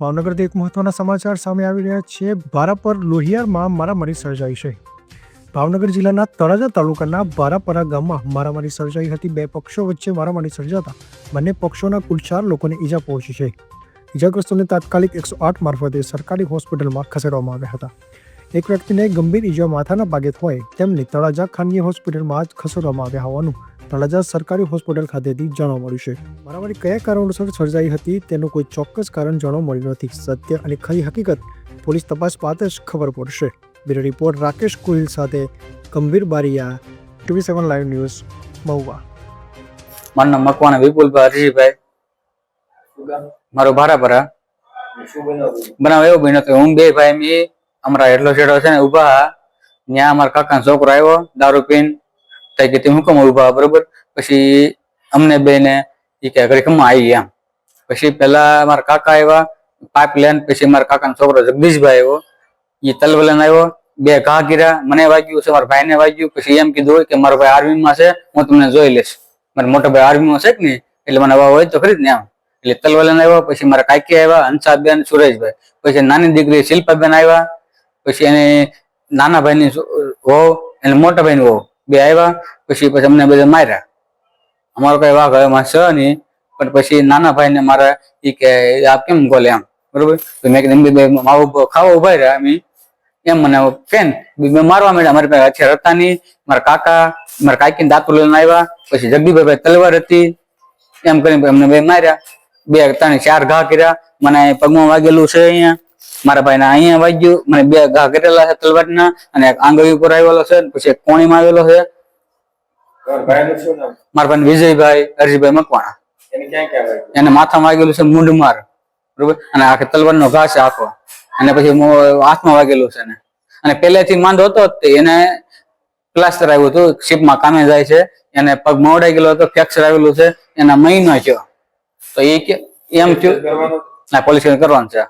ભાવનગરથી એક મહત્વના સમાચાર સામે આવી રહ્યા છે. બારાપર લોહિયારમાં મારામારી સર્જાઈ છે. ભાવનગર જિલ્લાના તળાજા તાલુકાના ભારાપરા ગામમાં મારામારી સર્જાઈ હતી. બે પક્ષો વચ્ચે મારામારી સર્જાતા બંને પક્ષોના કુલ ચાર લોકોને ઈજા પહોંચી છે. ઈજાગ્રસ્તોને તાત્કાલિક એકસો આઠ મારફતે સરકારી હોસ્પિટલમાં ખસેડવામાં આવ્યા હતા. એક વ્યક્તિને ગંભીર ઈજા માથાના ભાગે હોય તેમને તળાજા ખાનગી હોસ્પિટલમાં જ ખસેડવામાં આવ્યા હોવાનું તળાજા સરકારી હોસ્પિટલ ખાતેથી જાણવા મળ્યું છે. મારામારી કયા કારણોસર સર્જાઈ હતી તેનું કોઈ ચોક્કસ કારણ જાણવા મળ્યું નથી. સત્ય અને ખરી હકીકત પોલીસ તપાસ બાદ જ ખબર પડશે. બ્યુરો રિપોર્ટ રાકેશ કુહિલ સાથે Gambhir Bariya TV seven live news Mahuva. મારું નામ મકવાના વિપુલભાઈ હરજીભાઈ મારો ભારાપરા બનાવ એવો બન્યો કે હું બે ભાઈ મી, અમારા એટલો છેડો છે ને ઊભા ત્યાં અમારા કાકાનો છોકરો આવ્યો, દારૂ પીને. તઈ કે હું કેમ ઊભા બરોબર? પછી અમને બે ને ઈ કે ઘરે કેમ આવી એમ પછી પેલા મારા કાકા આવ્યા પાઇપ લેન પછી મારા કાકાનો છોકરો જગદીશભાઈ આવ્યો એ તલવલન આવ્યો બે ઘા કર્યા, મને વાગ્યું છે, મારા ભાઈને વાગ્યું, પછી એમ કીધું કે મારો ભાઈ આર્મીમાં છે, હું તમને જોઈ લઈશ. મારા મોટા ભાઈ આર્મીમાં છે કે નહીં? એટલે મને હવા હોય તો ખરી ને એમ. એટલે તલવલન આવ્યો પછી મારા કાકી આવ્યા હંસાબેન, સુરેશભાઈ. પછી નાની દીકરી શિલ્પાબેન આવ્યા પછી એને નાના ભાઈની વહુ, એને મોટા ભાઈની વહુ. બે આવ્યા, પછી પછી અમને બધા માર્યા. અમારો કઈ વાઘ હવે માં છે નહીં, પણ પછી નાના ભાઈને મારા એ કે આ કેમ ગોલે એમ બરોબર? મેં કીધું બે માવો ખાવા ઊભા રહ્યા અમે. એમ મને કેમ બે મારવા માંડ્યા. મારી પાસે હથિયાર હતા નહીં. મારા કાકા, મારા કાકી દાંતો લઈને આવ્યા. પછી જગદીભાઈ તલવાર હતી. એમ કરીને અમને બે માર્યા. બે, ત્રણ, ચાર ઘા કર્યા. મને પગમાં વાગેલું છે અહીંયા. મારા ભાઈ અહીંયા વાગ્યું મને બે ઘા કરેલા છે તલવારના અને એક આંગળી ઉપર આવેલો છે પછી એક કોણીમાં આવેલો છે. ભાઈનું મારા ભાઈ વિજયભાઈ હરજીભાઈ મકવાણા. એને માથામાં વાગેલું છે મૂંઢ માર બરોબર? અને આખે તલવારનો ઘા છે આખો. અને પછી હાથમાં વાગેલું છે ને અને પહેલેથી માંદો હતો એને પ્લાસ્ટર આવ્યું હતું શિપમાં કામે જાય છે. એને પગ મોડાઈ ગયેલો હતો ફ્રેક્ચર આવેલું છે. એના મહિનો થયો. તો એ કે એમ થયું ના પોલીસ કરવાનું છે.